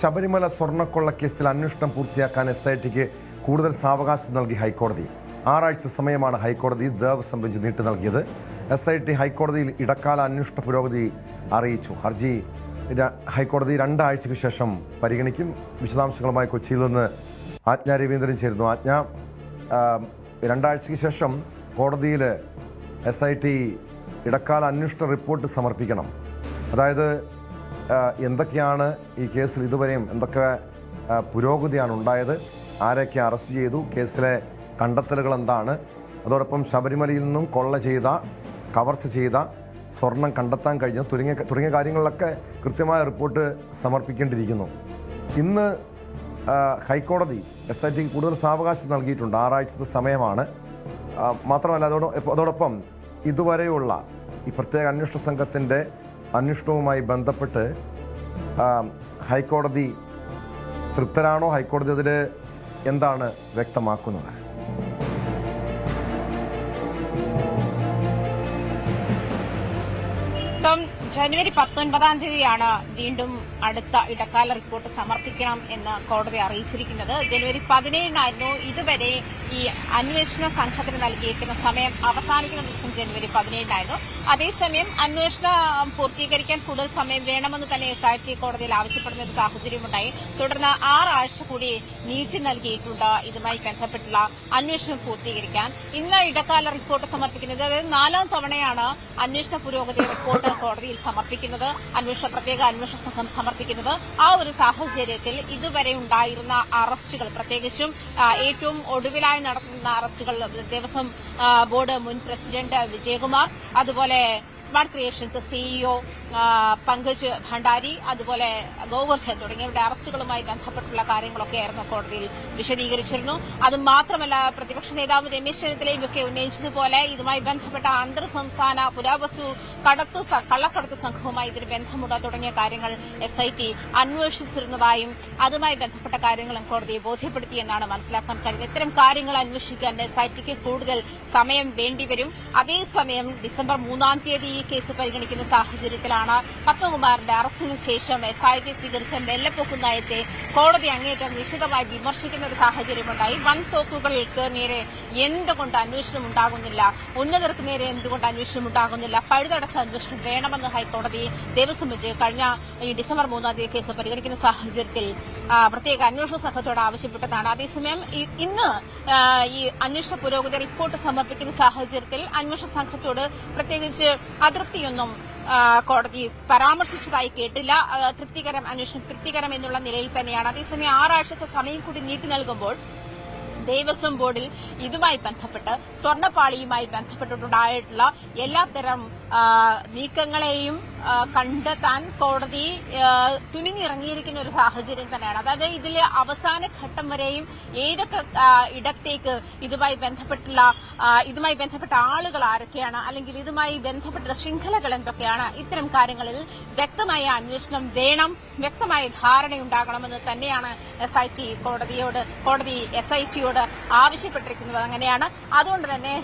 ശബരിമല സ്വർണക്കൊള്ള കേസിൽ അന്വേഷണം പൂർത്തിയാക്കാൻ എസ് ഐ ടിക്ക് കൂടുതൽ സാവകാശം നൽകി ഹൈക്കോടതി. ആറാഴ്ച സമയമാണ് ഹൈക്കോടതി ദേവസ്വം ബെഞ്ച് നീട്ടി നൽകിയത്. എസ് ഐ ടി ഹൈക്കോടതിയിൽ ഇടക്കാല അന്വേഷണ പുരോഗതി അറിയിച്ചു. ഹർജി ഹൈക്കോടതി രണ്ടാഴ്ചയ്ക്ക് ശേഷം പരിഗണിക്കും. വിശദാംശങ്ങളുമായി കൊച്ചിയിൽ നിന്ന് ആജ്ഞ രവീന്ദ്രൻ ചേരുന്നു. ആജ്ഞ രണ്ടാഴ്ചയ്ക്ക് ശേഷം കോടതിയിൽ എസ് ഐ ടി ഇടക്കാല അന്വേഷണ റിപ്പോർട്ട് സമർപ്പിക്കണം. അതായത് എന്തൊക്കെയാണ് ഈ കേസിൽ ഇതുവരെയും എന്തൊക്കെ പുരോഗതിയാണ് ഉണ്ടായത്? ആരൊക്കെ അറസ്റ്റ് ചെയ്തു? കേസിലെ കണ്ടെത്തലുകൾ എന്താണ്? അതോടൊപ്പം ശബരിമലയിൽ നിന്നും കൊള്ള ചെയ്ത കവർച്ച ചെയ്ത സ്വർണം കണ്ടെത്താൻ കഴിഞ്ഞു തുടങ്ങിയ തുടങ്ങിയ കാര്യങ്ങളിലൊക്കെ കൃത്യമായ റിപ്പോർട്ട് സമർപ്പിക്കേണ്ടിയിരിക്കുന്നു. ഇന്ന് ഹൈക്കോടതി എസ് ഐ ടിക്ക് കൂടുതൽ സാവകാശം നൽകിയിട്ടുണ്ട്. ആറാഴ്ചത്തെ സമയമാണ്. മാത്രമല്ല അതോടൊ അതോടൊപ്പം ഇതുവരെയുള്ള ഈ പ്രത്യേക അന്വേഷണ സംഘത്തിന്റെ അന്വേഷണവുമായി ബന്ധപ്പെട്ട് ഹൈക്കോടതി തൃപ്തരാണോ? ഹൈക്കോടതി അതിൽ എന്താണ് വ്യക്തമാക്കുന്നത്? ജനുവരി പത്തൊൻപതാം തീയതിയാണ് വീണ്ടും അടുത്ത ഇടക്കാല റിപ്പോർട്ട് സമർപ്പിക്കണം എന്ന് കോടതി അറിയിച്ചിരിക്കുന്നത്. ജനുവരി പതിനേഴിനായിരുന്നു ഇതുവരെ ഈ അന്വേഷണ സംഘത്തിന് നൽകിയിരിക്കുന്ന സമയം അവസാനിക്കുന്ന ദിവസം ജനുവരി പതിനേഴിനായിരുന്നു. അതേസമയം അന്വേഷണം പൂർത്തീകരിക്കാൻ കൂടുതൽ സമയം വേണമെന്ന് തന്നെ എസ് ഐ ടി കോടതിയിൽ ആവശ്യപ്പെടുന്ന ഒരു സാഹചര്യമുണ്ടായി. തുടർന്ന് ആറാഴ്ച കൂടി നീട്ടി നൽകിയിട്ടുണ്ട് ഇതുമായി ബന്ധപ്പെട്ടുള്ള അന്വേഷണം പൂർത്തീകരിക്കാൻ. ഇന്ന് ഇടക്കാല റിപ്പോർട്ട് സമർപ്പിക്കുന്നത് അതായത് നാലാം തവണയാണ് അന്വേഷണ പുരോഗതി റിപ്പോർട്ട് കോടതിയിൽ സമർപ്പിക്കുന്നത് അന്വേഷണ പ്രത്യേക അന്വേഷണ സംഘം സമർപ്പിക്കുന്നത്. ആ ഒരു സാഹചര്യത്തിൽ ഇതുവരെ ഉണ്ടായിരുന്ന അറസ്റ്റുകൾ പ്രത്യേകിച്ചും ഏറ്റവും ഒടുവിലായി നടത്തുന്ന അറസ്റ്റുകൾ ദേവസ്വം ബോർഡ് മുൻ പ്രസിഡന്റ് വിജയകുമാർ അതുപോലെ smart creations CEO Pankaj Bhandari അതുപോലെ ഗോവർദ്ധൻ തുടങ്ങിയവരുടെ അറസ്റ്റുകളുമായി ബന്ധപ്പെട്ടുള്ള കാര്യങ്ങളൊക്കെ കാര്യങ്ങളൊക്കെയായിരുന്നു കോടതിയിൽ വിശദീകരിച്ചിരുന്നു. അത് മാത്രമല്ല പ്രതിപക്ഷ നേതാവ് രമേശ് ചെന്നിത്തലയും ഒക്കെ ഉന്നയിച്ചതുപോലെ ഇതുമായി ബന്ധപ്പെട്ട അന്തർ സംസ്ഥാന പുരാവസ്തു കടത്ത് കള്ളക്കടത്ത് സംഘവുമായി ഇതിന് ബന്ധമുണ്ട് തുടങ്ങിയ കാര്യങ്ങൾ എസ് ഐ ടി അന്വേഷിച്ചിരുന്നതായും അതുമായി ബന്ധപ്പെട്ട കാര്യങ്ങളും കോടതിയെ ബോധ്യപ്പെടുത്തിയെന്നാണ് മനസ്സിലാക്കാൻ കഴിയുന്നത്. ഇത്തരം കാര്യങ്ങൾ അന്വേഷിക്കാൻ എസ് ഐ ടിക്ക് കൂടുതൽ സമയം വേണ്ടിവരും. അതേസമയം ഡിസംബർ മൂന്നാം തീയതി ഈ കേസ് പരിഗണിക്കുന്ന സാഹചര്യത്തിലാണ് പത്മകുമാറിന്റെ അറസ്റ്റിനു ശേഷം എസ് ഐ ടി സ്വീകരിച്ച മെല്ലപ്പൊക്കു നയത്തെ കോടതി അങ്ങേറ്റം നിശിതമായി വിമർശിക്കുന്ന ഒരു സാഹചര്യമുണ്ടായി. വൻ തോക്കുകൾക്ക് നേരെ എന്തുകൊണ്ട് അന്വേഷണം ഉണ്ടാകുന്നില്ല? ഉന്നതർക്ക് നേരെ എന്തുകൊണ്ട് അന്വേഷണം ഉണ്ടാകുന്നില്ല? പഴുതടച്ച അന്വേഷണം വേണമെന്ന് ഹൈക്കോടതി ദേവസ്വം ബെഞ്ച് കഴിഞ്ഞ ഈ ഡിസംബർ മൂന്നാം തീയതി കേസ് പരിഗണിക്കുന്ന സാഹചര്യത്തിൽ പ്രത്യേക അന്വേഷണ സംഘത്തോട് ആവശ്യപ്പെട്ടതാണ്. അതേസമയം ഇന്ന് ഈ അന്വേഷണ പുരോഗതി റിപ്പോർട്ട് സമർപ്പിക്കുന്ന സാഹചര്യത്തിൽ അന്വേഷണ സംഘത്തോട് പ്രത്യേകിച്ച് അതൃപ്തിയൊന്നും കോടതി പരാമർശിച്ചതായി കേട്ടില്ല. തൃപ്തികരം അന്വേഷണം തൃപ്തികരം എന്നുള്ള നിലയിൽ തന്നെയാണ്. അതേസമയം ആറാഴ്ചത്തെ സമയം കൂടി നീട്ടി നൽകുമ്പോൾ ദേവസ്വം ബോർഡിൽ ഇതുമായി ബന്ധപ്പെട്ട് സ്വർണപ്പാളിയുമായി ബന്ധപ്പെട്ടിട്ടുണ്ടായിട്ടുള്ള എല്ലാത്തരം നീക്കങ്ങളെയും കണ്ടെത്താൻ കോടതി തുനിഞ്ഞിറങ്ങിയിരിക്കുന്ന ഒരു സാഹചര്യം തന്നെയാണ് അതായത് ഇതിൽ അവസാന ഘട്ടം വരെയും ഏതൊക്കെ ഇടത്തേക്ക് ഇതുമായി ബന്ധപ്പെട്ടുള്ള ഇതുമായി ബന്ധപ്പെട്ട ആളുകൾ ആരൊക്കെയാണ് അല്ലെങ്കിൽ ഇതുമായി ബന്ധപ്പെട്ട ശൃംഖലകൾ എന്തൊക്കെയാണ് ഇത്തരം കാര്യങ്ങളിൽ വ്യക്തമായ അന്വേഷണം വേണം വ്യക്തമായ ധാരണയുണ്ടാകണമെന്ന് തന്നെയാണ് എസ് ഐ ടി കോടതിയോട് കോടതി എസ് ഐ ടിയോട് ആവശ്യപ്പെട്ടിരിക്കുന്നത് അങ്ങനെയാണ് അതുകൊണ്ട് തന്നെ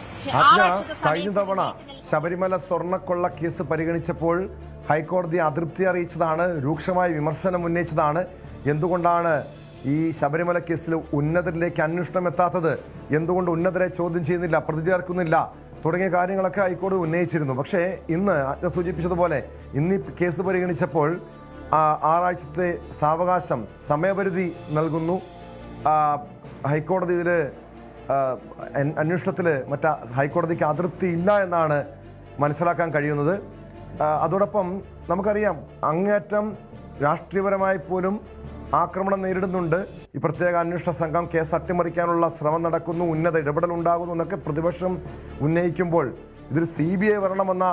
കഴിഞ്ഞ തവണ ശബരിമല നൽകി. സ്വർണക്കൊള്ള കേസ് പരിഗണിച്ചപ്പോൾ ഹൈക്കോടതി അതൃപ്തി അറിയിച്ചതാണ് രൂക്ഷമായ വിമർശനം ഉന്നയിച്ചതാണ്. എന്തുകൊണ്ടാണ് ഈ ശബരിമല കേസിൽ ഉന്നതരിലേക്ക് അന്വേഷണം എത്താത്തത്? എന്തുകൊണ്ട് ഉന്നതരെ ചോദ്യം ചെയ്യുന്നില്ല പ്രതി ചേർക്കുന്നില്ല തുടങ്ങിയ കാര്യങ്ങളൊക്കെ ഹൈക്കോടതി ഉന്നയിച്ചിരുന്നു. പക്ഷേ ഇന്ന് ആജ്ഞ സൂചിപ്പിച്ചതുപോലെ ഇന്ന് ഈ കേസ് പരിഗണിച്ചപ്പോൾ ആറാഴ്ചത്തെ സാവകാശം സമയപരിധി നൽകുന്നു. ഹൈക്കോടതി ഇതിൽ അന്വേഷണത്തിൽ മറ്റ ഹൈക്കോടതിക്ക് അതൃപ്തി ഇല്ല എന്നാണ് മനസ്സിലാക്കാൻ കഴിയുന്നത്. അതോടൊപ്പം നമുക്കറിയാം അങ്ങേറ്റം രാഷ്ട്രീയപരമായി പോലും ആക്രമണം നേരിടുന്നുണ്ട്. ഈ പ്രത്യേക അന്വേഷണ സംഘം കേസ് അട്ടിമറിക്കാനുള്ള ശ്രമം നടക്കുന്നു ഉന്നത ഇടപെടൽ ഉണ്ടാകുന്നു എന്നൊക്കെ പ്രതിപക്ഷം ഉന്നയിക്കുമ്പോൾ ഇതിൽ സി ബി ഐ വരണമെന്ന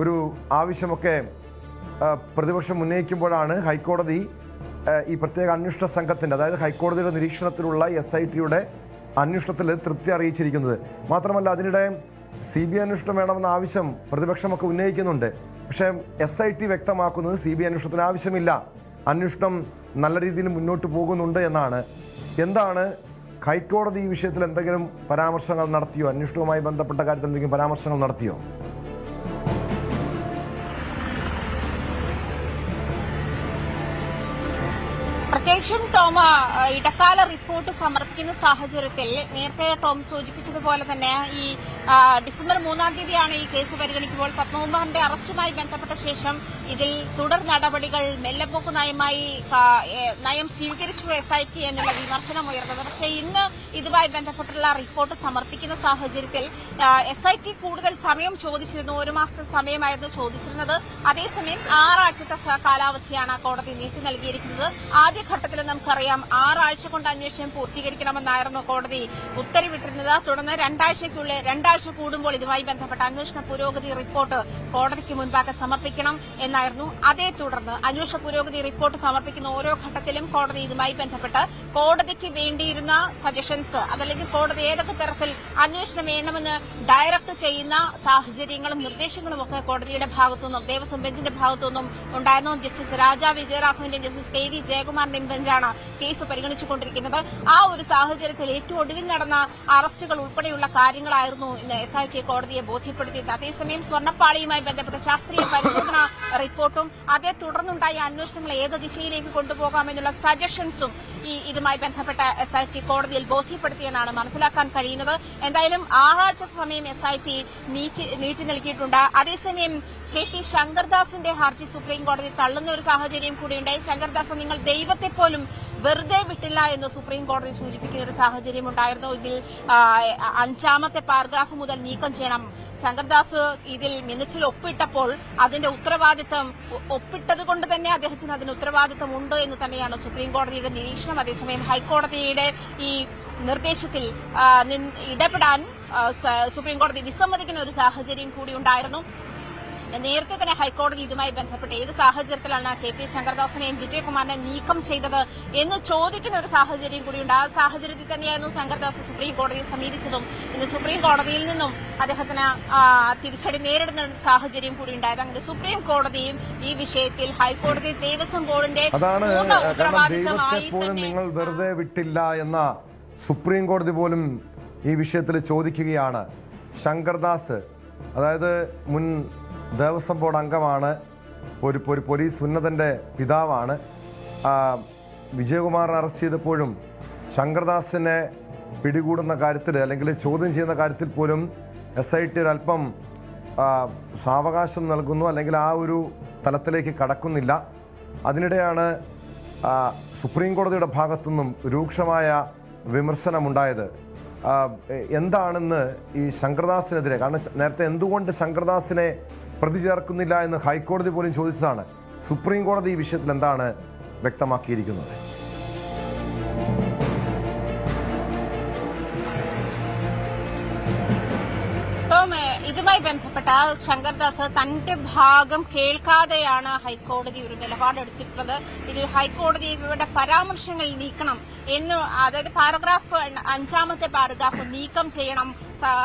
ഒരു ആവശ്യമൊക്കെ പ്രതിപക്ഷം ഉന്നയിക്കുമ്പോഴാണ് ഹൈക്കോടതി ഈ പ്രത്യേക അന്വേഷണ സംഘത്തിന്റെ അതായത് ഹൈക്കോടതിയുടെ നിരീക്ഷണത്തിലുള്ള എസ് ഐ ടിയുടെ അന്വേഷണത്തിൽ തൃപ്തി അറിയിച്ചിരിക്കുന്നത്. മാത്രമല്ല അതിനിടെ സി ബി അന്വേഷണം വേണമെന്ന ആവശ്യം പ്രതിപക്ഷമൊക്കെ ഉന്നയിക്കുന്നുണ്ട്. പക്ഷേ എസ് ഐ ടി വ്യക്തമാക്കുന്നത് സി ബി അന്വേഷണത്തിന് ആവശ്യമില്ല. അന്വേഷണം നല്ല രീതിയിൽ മുന്നോട്ട് പോകുന്നുണ്ട് എന്നാണ്. എന്താണ് ഹൈക്കോടതി ഈ വിഷയത്തിൽ എന്തെങ്കിലും പരാമർശങ്ങൾ നടത്തിയോ? അന്വേഷണവുമായി ബന്ധപ്പെട്ട കാര്യത്തിൽ എന്തെങ്കിലും പരാമർശങ്ങൾ നടത്തിയോ? പ്രത്യേകിച്ചും ടോം ഇടക്കാല റിപ്പോർട്ട് സമർപ്പിക്കുന്ന സാഹചര്യത്തിൽ നേരത്തെ ടോം സൂചിപ്പിച്ചതുപോലെ തന്നെ ഈ ഡിസംബർ മൂന്നാം തീയതിയാണ് ഈ കേസ് പരിഗണിക്കുമ്പോൾ പത്മകുമാറിന്റെ അറസ്റ്റുമായി ബന്ധപ്പെട്ട ശേഷം ഇതിൽ തുടർ നടപടികൾ മെല്ലപ്പോക്ക് നയമായി നയം സ്വീകരിച്ചു എസ് ഐ ടി എന്നുള്ള വിമർശനം ഉയർന്നത്. പക്ഷേ ഇന്ന് ഇതുമായി ബന്ധപ്പെട്ടുള്ള റിപ്പോർട്ട് സമർപ്പിക്കുന്ന സാഹചര്യത്തിൽ എസ് ഐ ടി കൂടുതൽ സമയം ചോദിച്ചിരുന്നു. ഒരു മാസത്തെ സമയമായിരുന്നു ചോദിച്ചിരുന്നത്. അതേസമയം ആറാഴ്ചത്തെ കാലാവധിയാണ് കോടതി നീട്ടി നൽകിയിരിക്കുന്നത്. ആദ്യഘട്ടത്തിൽ നമുക്കറിയാം ആറാഴ്ച കൊണ്ട് അന്വേഷണം പൂർത്തീകരിക്കണമെന്നായിരുന്നു കോടതി ഉത്തരവിട്ടിരുന്നത്. തുടർന്ന് രണ്ടാഴ്ചയ്ക്കുള്ളിൽ രണ്ടാഴ്ച കൂടുമ്പോൾ ഇതുമായി ബന്ധപ്പെട്ട അന്വേഷണ പുരോഗതി റിപ്പോർട്ട് കോടതിക്ക് മുൻപാകെ സമർപ്പിക്കണം എന്നായിരുന്നു. അതേ തുടർന്ന് അന്വേഷണ പുരോഗതി റിപ്പോർട്ട് സമർപ്പിക്കുന്ന ഓരോ ഘട്ടത്തിലും കോടതി ഇതുമായി ബന്ധപ്പെട്ട് കോടതിക്ക് വേണ്ടിയിരുന്ന സജഷൻസ് അതല്ലെങ്കിൽ കോടതി ഏതൊക്കെ തരത്തിൽ അന്വേഷണം വേണമെന്ന് ഡയറക്ട് ചെയ്യുന്ന സാഹചര്യങ്ങളും നിർദ്ദേശങ്ങളും ഒക്കെ കോടതിയുടെ ഭാഗത്തുനിന്നും ദേവസ്വം ബെഞ്ചിന്റെ ഭാഗത്തുനിന്നും ഉണ്ടായിരുന്നു. ജസ്റ്റിസ് രാജാ വിജയരാഘവന്റെ ജസ്റ്റിസ് കെ വി ജയകുമാറിന്റെയും ബെഞ്ചാണ് കേസ് പരിഗണിച്ചുകൊണ്ടിരിക്കുന്നത്. ആ ഒരു സാഹചര്യത്തിൽ ഏറ്റവും ഒടുവിൽ നടന്ന അറസ്റ്റുകൾ ഉൾപ്പെടെയുള്ള കാര്യങ്ങളായിരുന്നു ഇന്ന് എസ് ഐ ടി കോടതിയെ ബോധ്യപ്പെടുത്തിയത് അതേസമയം സ്വർണപ്പാളിയുമായി ബന്ധപ്പെട്ട ശാസ്ത്രീയ പരിശോധന റിപ്പോർട്ടും അതേ തുടർന്നുണ്ടായ അന്വേഷണങ്ങൾ ഏത് ദിശയിലേക്ക് കൊണ്ടുപോകാമെന്നുള്ള സജഷൻസും ഈ ഇതുമായി ബന്ധപ്പെട്ട എസ് ഐ ടി കോടതിയിൽ ബോധ്യപ്പെടുത്തിയെന്നാണ് മനസ്സിലാക്കാൻ കഴിയുന്നത്. എന്തായാലും ആറാഴ്ച സമയം എസ് ഐ ടി നീട്ടി നൽകിയിട്ടുണ്ട്. അതേസമയം കെ പി ശങ്കർദാസിന്റെ ഹർജി സുപ്രീം കോടതി തള്ളുന്ന ഒരു സാഹചര്യം കൂടിയുണ്ടായി. ശങ്കർദാസ് നിങ്ങൾ ദൈവത്തെ പോലും വെറുതെ വിട്ടില്ല എന്ന് സുപ്രീം കോടതി സൂചിപ്പിക്കുന്ന ഒരു സാഹചര്യം ഉണ്ടായിരുന്നു. ഇതിൽ അഞ്ചാമത്തെ പാരഗ്രാഫ് മുതൽ നീക്കം ചെയ്യണം. ശങ്കർദാസ് ഇതിൽ മിനിച്ചിൽ ഒപ്പിട്ടപ്പോൾ അതിന്റെ ഉത്തരവാദിത്തം ഒപ്പിട്ടത് കൊണ്ട് തന്നെ അദ്ദേഹത്തിന് അതിന് ഉത്തരവാദിത്തം ഉണ്ട് എന്ന് തന്നെയാണ് സുപ്രീം കോടതിയുടെ നിരീക്ഷണം. അതേസമയം ഹൈക്കോടതിയുടെ ഈ നിർദ്ദേശത്തിൽ ഇടപെടാൻ സുപ്രീം കോടതി വിസമ്മതിക്കുന്ന ഒരു സാഹചര്യം കൂടി ഉണ്ടായിരുന്നു. നേരത്തെ തന്നെ ഹൈക്കോടതി ഇതുമായി ബന്ധപ്പെട്ട് ഏത് സാഹചര്യത്തിലാണ് കെ പി ശങ്കർദാസിനെയും വിജയകുമാറിനെ നീക്കം ചെയ്തത് എന്ന് ചോദിക്കുന്ന ഒരു സാഹചര്യം കൂടിയുണ്ട്. ആ സാഹചര്യത്തിൽ തന്നെയായിരുന്നു ശങ്കർദാസ് സുപ്രീം കോടതിയെ സമീപിച്ചതും. ഇന്ന് സുപ്രീം കോടതിയിൽ നിന്നും അദ്ദേഹത്തിന് തിരിച്ചടി നേരിടുന്ന ഒരു സാഹചര്യം കൂടി ഉണ്ടായത്. അങ്ങനെ സുപ്രീം കോടതിയും ഈ വിഷയത്തിൽ ഹൈക്കോടതി ദേവസ്വം ബോർഡിന്റെ അതാണ് ദൈവത്തെ പോലും നിങ്ങൾ വെറുതെ വിട്ടില്ല എന്ന സുപ്രീം കോടതി പോലും ഈ വിഷയത്തിൽ ചോദിക്കുകയാണ്. ശങ്കർദാസ് അതായത് മുൻ ദേവസ്വം ബോർഡ് അംഗമാണ് ഒരു ഒരു പോലീസ് ഉന്നതന്റെ പിതാവാണ്. വിജയകുമാറിനെ അറസ്റ്റ് ചെയ്തപ്പോഴും ശങ്കർദാസിനെ പിടികൂടുന്ന കാര്യത്തിൽ അല്ലെങ്കിൽ ചോദ്യം ചെയ്യുന്ന കാര്യത്തിൽ പോലും എസ് ഐ ടി ഒരല്പം സാവകാശം നൽകുന്നു അല്ലെങ്കിൽ ആ ഒരു തലത്തിലേക്ക് കടക്കുന്നില്ല. അതിനിടെയാണ് സുപ്രീം കോടതിയുടെ ഭാഗത്തുനിന്നും രൂക്ഷമായ വിമർശനമുണ്ടായത്. എന്താണെന്ന് ഈ ശങ്കർദാസിനെതിരെ കാരണം നേരത്തെ എന്തുകൊണ്ട് ശങ്കർദാസിനെ പ്രതി ചേർക്കുന്നില്ല എന്ന് ഹൈക്കോടതി പോലും ചോദിച്ചതാണ്. സുപ്രീം കോടതി ഈ വിഷയത്തിൽ എന്താണ് വ്യക്തമാക്കിയിരിക്കുന്നത്? ഇതുമായി ബന്ധപ്പെട്ട ശങ്കർദാസ് തന്റെ ഭാഗം കേൾക്കാതെയാണ് ഹൈക്കോടതി ഒരു നിലപാടെടുത്തിട്ടുള്ളത് ഇതിൽ ഹൈക്കോടതി ഇവരുടെ പരാമർശങ്ങൾ നീക്കണം എന്ന് അതായത് പാരഗ്രാഫ് അഞ്ചാമത്തെ പാരഗ്രാഫ് നീക്കം ചെയ്യണം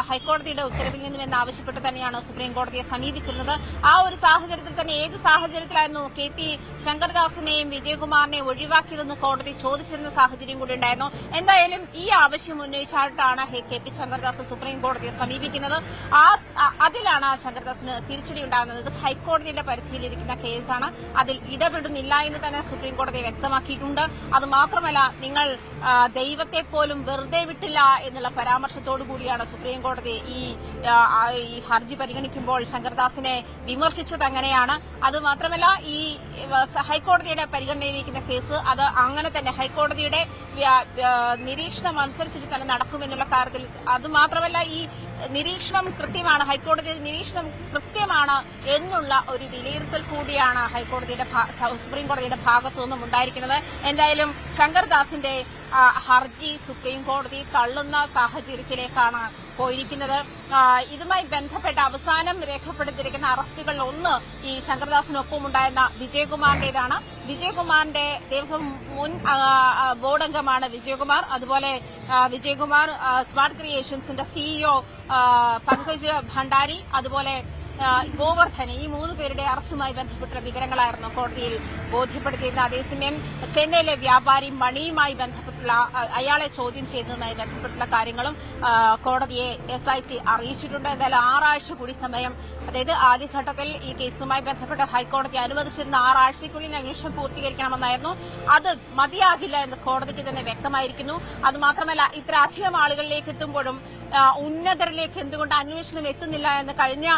ഹൈക്കോടതിയുടെ ഉത്തരവിൽ നിന്നും എന്നാവശ്യപ്പെട്ട് തന്നെയാണ് സുപ്രീം കോടതിയെ സമീപിച്ചിരുന്നത്? ആ ഒരു സാഹചര്യത്തിൽ തന്നെ ഏത് സാഹചര്യത്തിലായിരുന്നു കെ പി ശങ്കർദാസിനെയും വിജയകുമാറിനെയും ഒഴിവാക്കിയതെന്ന് കോടതി ചോദിച്ചിരുന്ന സാഹചര്യം കൂടി ഉണ്ടായിരുന്നു. എന്തായാലും ഈ ആവശ്യം ഉന്നയിച്ചായിട്ടാണ് കെ പി ശങ്കർദാസ് സുപ്രീം കോടതിയെ സമീപിക്കുന്നത്. ആ അതിലാണ് ശങ്കർദാസിന് തിരിച്ചടി ഉണ്ടാകുന്നത്. ഇത് ഹൈക്കോടതിയുടെ പരിധിയിലിരിക്കുന്ന കേസാണ്. അതിൽ ഇടപെടുന്നില്ല എന്ന് തന്നെ സുപ്രീം കോടതി വ്യക്തമാക്കിയിട്ടുണ്ട്. അത് മാത്രമല്ല നിങ്ങൾ ദൈവത്തെ പോലും വെറുതെ വിട്ടില്ല എന്നുള്ള പരാമർശത്തോടു കൂടിയാണ് സുപ്രീം കോടതി ഈ ഹർജി പരിഗണിക്കുമ്പോൾ ശങ്കർദാസിനെ വിമർശിച്ചത് അങ്ങനെയാണ്. അത് മാത്രമല്ല ഈ ഹൈക്കോടതിയുടെ പരിഗണനയിലിരിക്കുന്ന കേസ് അത് അങ്ങനെ തന്നെ ഹൈക്കോടതിയുടെ നിരീക്ഷണം അനുസരിച്ചിട്ട് തന്നെ നടക്കുമെന്നുള്ള കാര്യത്തിൽ അത് മാത്രമല്ല ഈ നിരീക്ഷണം കൃത്യമാണ് ഹൈക്കോടതിയുടെ നിരീക്ഷണം കൃത്യമാണ് എന്നുള്ള ഒരു വിലയിരുത്തൽ കൂടിയാണ് ഹൈക്കോടതിയുടെ സുപ്രീം കോടതിയുടെ ഭാഗത്തു നിന്നും ഉണ്ടായിരിക്കുന്നത്. എന്തായാലും ശങ്കർദാസിന്റെ ഹർജി സുപ്രീം കോടതി തള്ളുന്ന സാഹചര്യത്തിലേക്കാണ് പോയിരിക്കുന്നത്. ഇതുമായി ബന്ധപ്പെട്ട അവസാനം രേഖപ്പെടുത്തിയിരിക്കുന്ന അറസ്റ്റുകളിൽ ഒന്ന് ഈ ശങ്കർദാസിനൊപ്പം ഉണ്ടായിരുന്ന വിജയകുമാറിന്റേതാണ്. വിജയകുമാറിന്റെ ദിവസം മുൻ ബോർഡ് അംഗമാണ് വിജയകുമാർ. അതുപോലെ വിജയകുമാർ സ്മാർട്ട് ക്രിയേഷൻസിന്റെ സിഇഒ പങ്കജ് ഭണ്ഡാരി. അതുപോലെ ഗോവർദ്ധൻ. ഈ മൂന്ന് പേരുടെ അറസ്റ്റുമായി ബന്ധപ്പെട്ട വിവരങ്ങളായിരുന്നു കോടതിയിൽ ബോധ്യപ്പെടുത്തിയിരുന്നത്. അതേസമയം ചെന്നൈയിലെ വ്യാപാരി മണിയുമായി ബന്ധപ്പെട്ടുള്ള ബന്ധപ്പെട്ടുള്ള അയാളെ ചോദ്യം ചെയ്യുന്നതുമായി ബന്ധപ്പെട്ടുള്ള കാര്യങ്ങളും കോടതിയെ എസ് ഐ ടി അറിയിച്ചിട്ടുണ്ട്. എന്തായാലും ആറാഴ്ച കൂടി സമയം. അതായത് ആദ്യഘട്ടത്തിൽ ഈ കേസുമായി ബന്ധപ്പെട്ട് ഹൈക്കോടതി അനുവദിച്ചിരുന്ന ആറാഴ്ചയ്ക്കുള്ളിൽ അന്വേഷണം പൂർത്തീകരിക്കണമെന്നായിരുന്നു. അത് മതിയാകില്ല എന്ന് കോടതിക്ക് തന്നെ വ്യക്തമായിരിക്കുന്നു. അതുമാത്രമല്ല ഇത്ര അധികം ആളുകളിലേക്ക് എത്തുമ്പോഴും ഉന്നതരിലേക്ക് എന്തുകൊണ്ട് അന്വേഷണം എത്തുന്നില്ല എന്ന് കഴിഞ്ഞ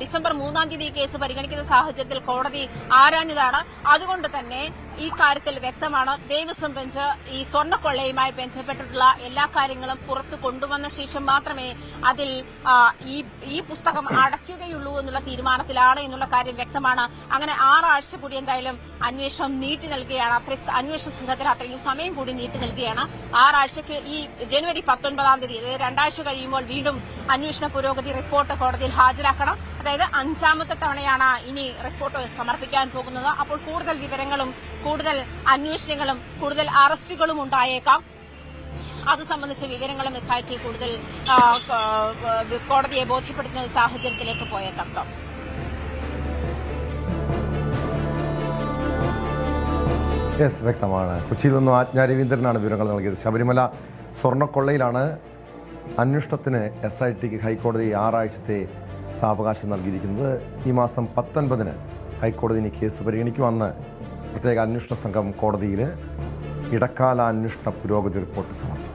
ഡിസംബർ മൂന്നാം തീയതി കേസ് പരിഗണിക്കുന്ന സാഹചര്യത്തിൽ കോടതി ആരാഞ്ഞതാണ്? അതുകൊണ്ട് തന്നെ ഈ കാര്യത്തിൽ വ്യക്തമാണ്. ദേവസ്വം ബെഞ്ച് ഈ സ്വർണക്കൊള്ളയുമായി ബന്ധപ്പെട്ടിട്ടുള്ള എല്ലാ കാര്യങ്ങളും പുറത്തു കൊണ്ടുവന്ന ശേഷം മാത്രമേ അതിൽ ഈ ഈ പുസ്തകം അടയ്ക്കുകയുള്ളൂ എന്നുള്ള തീരുമാനത്തിലാണ് എന്നുള്ള കാര്യം വ്യക്തമാണ്. അങ്ങനെ ആറാഴ്ച കൂടി എന്തായാലും അന്വേഷണം നീട്ടി നൽകുകയാണ്. അത്രയും അന്വേഷണ സംഘത്തിന് അത്രയും സമയം കൂടി നീട്ടി നൽകുകയാണ്. ആറാഴ്ചയ്ക്ക് ഈ ജനുവരി പത്തൊൻപതാം തീയതി രണ്ടാഴ്ച കഴിയുമ്പോൾ വീണ്ടും അന്വേഷണ പുരോഗതി റിപ്പോർട്ട് കോടതിയിൽ ഹാജരാക്കണം. അതായത് അഞ്ചാമത്തെ തവണയാണ് ഇനി റിപ്പോർട്ട് സമർപ്പിക്കാൻ പോകുന്നത്. അപ്പോൾ കൂടുതൽ വിവരങ്ങളും കൂടുതൽ അന്വേഷണങ്ങളും കൂടുതൽ അറസ്റ്റുകളും ഉണ്ടായേക്കാം. അത് സംബന്ധിച്ച വിവരങ്ങളും എസ് ഐ ടി കൂടുതൽ കോടതിയെ ബോധ്യപ്പെടുത്തുന്ന ഒരു സാഹചര്യത്തിലേക്ക് പോയേക്കാം കേട്ടോ. യെസ് വ്യക്തമാണ്. കൊച്ചിയിൽ നിന്നും ആജ്ഞ രവീന്ദ്രനാണ് വിവരങ്ങൾ നൽകിയത്. ശബരിമല സ്വർണക്കൊള്ളയിലാണ് അന്വേഷണത്തിന് എസ് ഐ ടിക്ക് ഹൈക്കോടതി ആറാഴ്ചത്തെ സാവകാശം നൽകിയിരിക്കുന്നത്. ഈ മാസം പത്തൊൻപതിന് ഹൈക്കോടതി ഇനി കേസ് പരിഗണിക്കും അന്ന് പ്രത്യേക അന്വേഷണ സംഘം കോടതിയിൽ ഇടക്കാല അന്വേഷണ പുരോഗതി റിപ്പോർട്ട് സമർപ്പിക്കും.